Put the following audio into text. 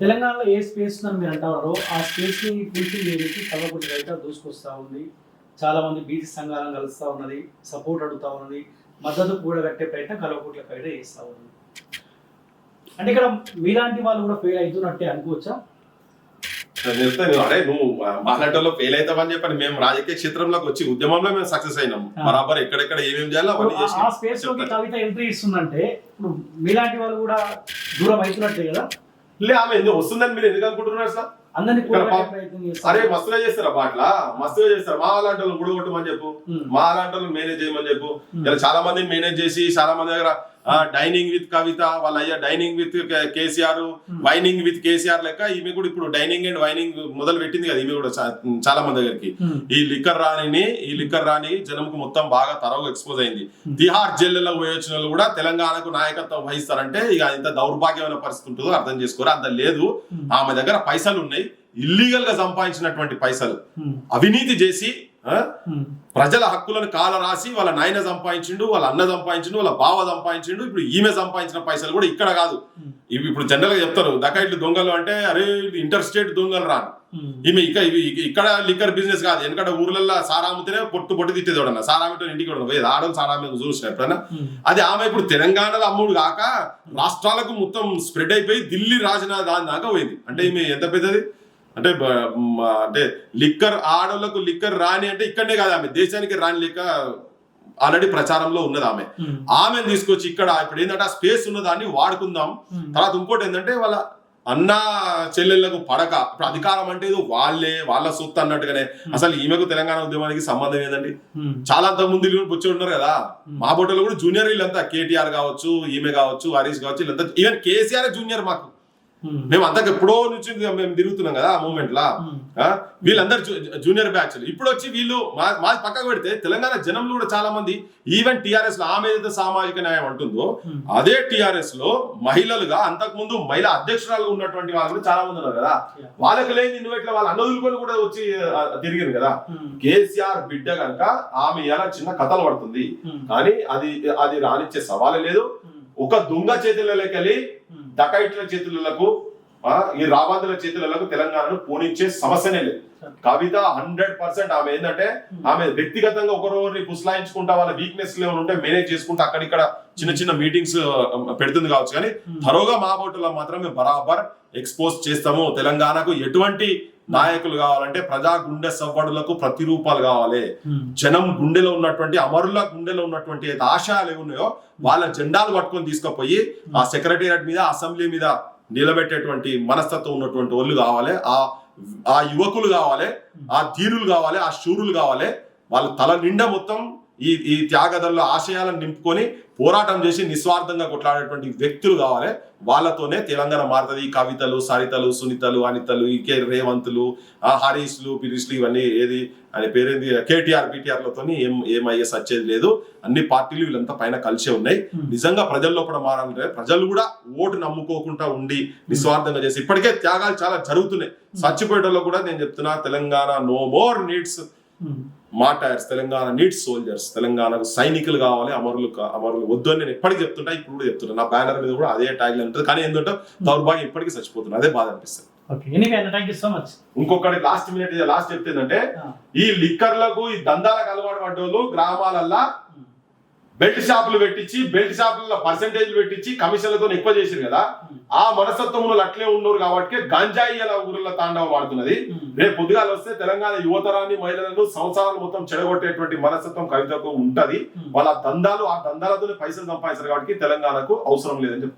తెలంగాణలో ఏ స్పేస్ ఉందని మీరు అంటారో ఆ స్పేస్ని ఫుల్ఫిల్ చేయడానికి కల్వకుర్తి రైత దూసుకొస్తా ఉంది. చాలా మంది బీసీ సంఘాలను కలుస్తా ఉన్నది సపోర్ట్ అడుగుతా ఉన్నది మద్దతు కూడగట్టే ప్రయత్నం కల్వకుట్ల పైన చేస్తా ఉంది. అంటే ఇక్కడ మీలాంటి వాళ్ళు కూడా ఫెయిల్ అవుతున్నట్టే అనుకోవచ్చా? నేను చెప్తా నువ్వు అరే నువ్వు మాట్లాడటంలో ఫెయిల్ అవుతామని చెప్పని మేము రాజకీయ క్షేత్రంలోకి వచ్చి ఉద్యమంలో మేము సక్సెస్ అయినాం. బరాబర్ ఎక్కడెక్కడ ఏమేమి చేయాలో అవన్నీ ఆ- స్పేస్లోకి చెప్తాను. కవిత ఎంట్రీ ఇస్తుందంటే ఇప్పుడు మీలాంటి వాళ్ళు కూడా దూరం అవుతున్నట్టే కదా? లే ఆమె ఎందుకు వస్తుందని మీరు ఎందుకు అనుకుంటున్నారు సార్? అరే మస్తుగా చేస్తారా బాట్ల మస్తుగా చేస్తారు. మా అలాంటి వాళ్ళు గుడగొట్టమని చెప్పు. మా అలాంటి వాళ్ళు మేనేజ్ చేయమని చెప్పు. ఇలా చాలా మందిని మేనేజ్ చేసి చాలా మంది దగ్గర డైనింగ్ విత్ కవిత వాళ్ళ అయ్యా dining with KCR Hmm. Wining with KCR లెక్క ఈమె కూడా ఇప్పుడు డైనింగ్ అండ్ వైనింగ్ మొదలు పెట్టింది కదా ఈమె కూడా చాలా మంది దగ్గరికి ఉమ్. ఈ లిక్కర్ రాణిని ఈ లిక్కర్ రాణి జనంకు మొత్తం బాగా తరవుగా ఎక్స్పోజ్ అయింది Hmm. తిహార్ జైల్లో పోయి వచ్చిన వాళ్ళు కూడా తెలంగాణకు నాయకత్వం వహిస్తారంటే ఇక ఇంత దౌర్భాగ్యమైన పరిస్థితి ఉంటుందో అర్థం చేసుకోరు అంత లేదు. ఆమె దగ్గర పైసలు ఉన్నాయి ఇల్లీగల్గా సంపాదించినటువంటి పైసలు. అవినీతి చేసి. ప్రజల హక్కులను కాల రాసి వాళ్ళ నాయన సంపాదించిండు వాళ్ళ అన్న సంపాదించిండు వాళ్ళ బావ సంపాదించిండు ఇప్పుడు ఈమె సంపాదించిన పైసలు కూడా ఇక్కడ కాదు. ఇవి ఇప్పుడు జనరల్గా చెప్తారు దకాయిట్లు దొంగలు అంటే అరే ఇంటర్ స్టేట్ దొంగలు రాను. ఈమె ఇక ఇక్కడ లిక్కర్ బిజినెస్ కాదు ఎందుకంటే ఊర్లలో సారా అమ్మితేనే పొట్టు పొట్టు తిట్టేది ఎవడన్నా సారా అమ్మితే ఇంటికి కూడా పోయేది ఆడడం సారా అమ్మే చూసిన ఎప్పుడైనా? ఉమ్. అది ఆమె ఇప్పుడు తెలంగాణలో అమ్ముడు కాక రాష్ట్రాలకు మొత్తం స్ప్రెడ్ అయిపోయి ఢిల్లీ రాజన దాని దాకా పోయింది. అంటే ఈమె ఎంత పెద్దది? అంటే అంటే లిక్కర్ ఆడోళ్ళకు లిక్కర్ రాని అంటే ఇక్కడనే కాదు ఆమె దేశానికి రాని లెక్క ఆల్రెడీ ప్రచారంలో ఉన్నది ఆమె. ఆమెను తీసుకొచ్చి ఇక్కడ ఇప్పుడు ఏంటంటే ఆ స్పేస్ ఉన్న దాన్ని వాడుకుందాం. తర్వాత ఇంకోటి ఏంటంటే వాళ్ళ అన్న చెల్లెళ్ళకు పడక ఇప్పుడు అధికారం అంటే ఏదో వాళ్ళే వాళ్ళ సొత్తు అన్నట్టుగానే అసలు ఈమెకు తెలంగాణ ఉద్యమానికి సంబంధం ఏందండి. చాలా అంత ముందు వీళ్ళు బొచ్చి ఉన్నారు కదా. మా బొట్టలో కూడా జూనియర్ వీళ్ళంతా కేటీఆర్ కావచ్చు ఈమె కావచ్చు హరీష్ కావచ్చు వీళ్ళంతా ఈవెన్ కేసీఆర్ జూనియర్ మాకు. మేము అంతకు ఎప్పుడో నుంచి మేము తిరుగుతున్నాం కదా ఆ మూమెంట్ లా. ఆ? వీళ్ళందరూ జూనియర్ బ్యాచ్ ఇప్పుడు వచ్చి వీళ్ళు మా మా పక్కకు పెడితే తెలంగాణ జనంలో కూడా చాలా మంది ఈవెన్ టిఆర్ఎస్లో ఆమె ఏదైతే సామాజిక న్యాయం అంటుందో ఉమ్. అదే టిఆర్ఎస్లో మహిళలుగా అంతకు ముందు మహిళా అధ్యక్షురాలుగా ఉన్నటువంటి వాళ్ళు కూడా చాలా మంది ఉన్నారు కదా. వాళ్ళకి లేని నువ్వు ఇట్లా వాళ్ళ అన్నదులుకొని కూడా వచ్చి తిరిగింది కదా. కేసీఆర్ బిడ్డ కనుక ఆమె ఎలా చిన్న కథలు పడుతుంది. కానీ అది అది రానిచ్చే సవాలే లేదు. ఒక దొంగ చేతులలోకి వెళ్ళి ఉమ్. డకైట్ల చేతులకు ఈ రాబాదుల చేతులకు తెలంగాణను పోనిచ్చే సమస్యనే లేదు కవిత హండ్రెడ్ పర్సెంట్ ఆమె ఏంటంటే ఆమె వ్యక్తిగతంగా ఒకరోని పుస్లాయించుకుంటా వాళ్ళ వీక్నెస్ ఏమైనా ఉంటే మేనేజ్ చేసుకుంటా అక్కడిక్కడ చిన్న చిన్న మీటింగ్స్ పెడుతుంది కావచ్చు కానీ. తరోగా మా బోటులో మాత్రం మేము బరాబర్ ఎక్స్పోజ్ చేస్తాము తెలంగాణకు ఎటువంటి నాయకులు కావాలంటే ప్రజా గుండె సవ్వడులకు ప్రతిరూపాలు కావాలి. జనం గుండెలో ఉన్నటువంటి అమరుల గుండెలో ఉన్నటువంటి ఆశయాలు ఏవి ఉన్నాయో వాళ్ళ జెండాలు పట్టుకొని తీసుకుపోయి ఆ సెక్రటేరియట్ మీద అసెంబ్లీ మీద నిలబెట్టేటువంటి మనస్తత్వం ఉన్నటువంటి వాళ్ళు కావాలి. ఆ ఆ యువకులు కావాలి ఆ ధీరులు కావాలి ఆ శూరులు కావాలి. వాళ్ళ తల నిండా మొత్తం ఈ ఈ త్యాగదల్లో ఆశయాలను నింపుకొని పోరాటం చేసి నిస్వార్థంగా కొట్లాడేటువంటి వ్యక్తులు కావాలి. వాళ్ళతోనే తెలంగాణ మారుతుంది. ఈ కవితలు సరితలు సునీతలు అనితలు ఈకే రేవంతులు ఆ హరీష్లు పిరీష్లు ఇవన్నీ ఏది అని పేరేంది? కేటీఆర్ పీటీఆర్లతో ఏం ఏమయ్యే సచ్చేది లేదు. అన్ని పార్టీలు వీళ్ళంతా పైన కలిసే ఉన్నాయి. Hmm. నిజంగా ప్రజల్లో కూడా మారాలంటే ప్రజలు కూడా ఓటు నమ్ముకోకుండా ఉండి నిస్వార్థంగా చేసి ఇప్పటికే త్యాగాలు చాలా జరుగుతున్నాయి. చచ్చిపోయేటలో కూడా నేను చెప్తున్నా Telangana no more needs. Martyrs Telangana needs soldiers తెలంగాణకు సైనికులు కావాలి అమరులు అమరులు వద్దు అని నేను ఎప్పటికీ చెప్తుంటా ఇప్పుడు కూడా చెప్తున్నా నా బ్యానర్ మీద కూడా అదే ట్యాగ్ ఉంటుంది. కానీ ఏంటంటే దౌర్భాగ్యం ఇప్పటికీ చచ్చిపోతున్నా అదే బాధ అనిపిస్తుంది. ఇంకొకటి లాస్ట్ మినిట్ లాస్ట్ చెప్తే ఏంటంటే ఈ లిక్కర్లకు ఈ దందాలకు అలవాటు పడ్డోళ్ళు గ్రామాలల్లా బెల్ట్ షాపులు పెట్టించి బెల్ట్ షాపుల పర్సెంటేజ్ పెట్టించి కమిషన్లతో ఎక్కువ చేసారు కదా. ఆ మనస్తత్వంలో అట్లే ఉన్నారు కాబట్టి గంజాయి అలా ఊర్ల తాండవం వాడుతున్నది. రేపు పొద్దుగాలు వస్తే తెలంగాణ యువతరాన్ని మహిళలను సంవత్సరాలు మొత్తం చెడగొట్టేటువంటి మనస్తత్వం కవితకు ఉంటది. వాళ్ళ దందాలు ఆ దందాలతోనే పైసలు సంపాదించారు కాబట్టి తెలంగాణకు అవసరం లేదని